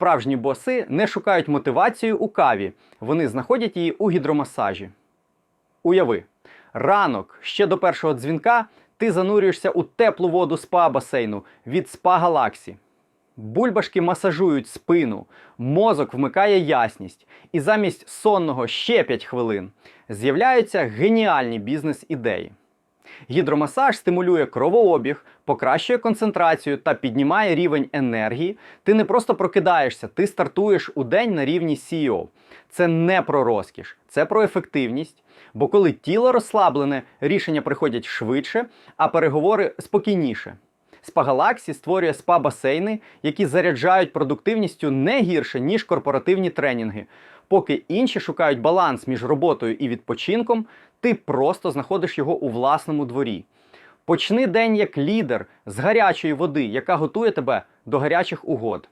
Справжні боси не шукають мотивацію у каві, вони знаходять її у гідромасажі. Уяви, ранок ще до першого дзвінка ти занурюєшся у теплу воду спа басейну від спа Галаксі. Бульбашки масажують спину, мозок вмикає ясність, і замість сонного ще 5 хвилин з'являються геніальні бізнес-ідеї. Гідромасаж стимулює кровообіг, покращує концентрацію та піднімає рівень енергії. Ти не просто прокидаєшся, ти стартуєш у день на рівні CEO. Це не про розкіш, це про ефективність. Бо коли тіло розслаблене, рішення приходять швидше, а переговори спокійніше. Спагалаксі створює спа-басейни, які заряджають продуктивністю не гірше, ніж корпоративні тренінги. Поки інші шукають баланс між роботою і відпочинком, ти просто знаходиш його у власному дворі. Почни день як лідер з гарячої води, яка готує тебе до гарячих угод.